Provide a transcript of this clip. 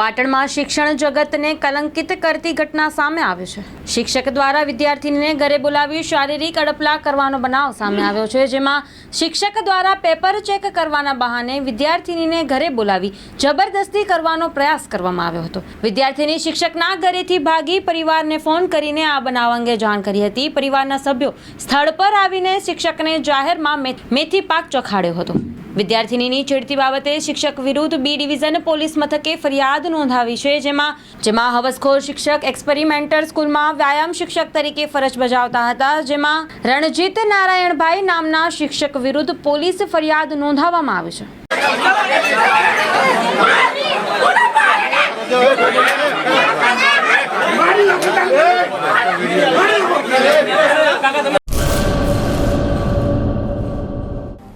પાટણમાં શિક્ષણ જગતને કલંકિત કરતી ઘટના સામે આવી છે. શિક્ષક દ્વારા વિદ્યાર્થીનીને ઘરે બોલાવી શારીરિક અડપલા કરવાનો બનાવ સામે આવ્યો છે, જેમાં શિક્ષક દ્વારા પેપર ચેક કરવાના બહાને વિદ્યાર્થીનીને ઘરે બોલાવી જબરદસ્તી કરવાનો પ્રયાસ કરવામાં આવ્યો હતો. વિદ્યાર્થીની શિક્ષકના ઘરેથી ભાગી પરિવારને ફોન કરીને આ બનાવ અંગે જાણ કરી હતી. પરિવારના સભ્યો સ્થળ પર આવીને શિક્ષકને જાહેરમાં મેથી પાક ચખાડ્યો હતો. વિદ્યાર્થીનીની છેડતી બાબતે શિક્ષક વિરુદ્ધ બી ડિવિઝન પોલીસ મથકે ફરિયાદ નોંધાવી છે, જેમાં જેમાં હવસખોર શિક્ષક એક્સપેરિમેન્ટર સ્કૂલમાં વ્યાયામ શિક્ષક તરીકે ફરજ બજાવતા હતા, જેમાં રણજીત નારાયણભાઈ નામના શિક્ષક વિરુદ્ધ પોલીસ ફરિયાદ નોંધાવવામાં આવી છે.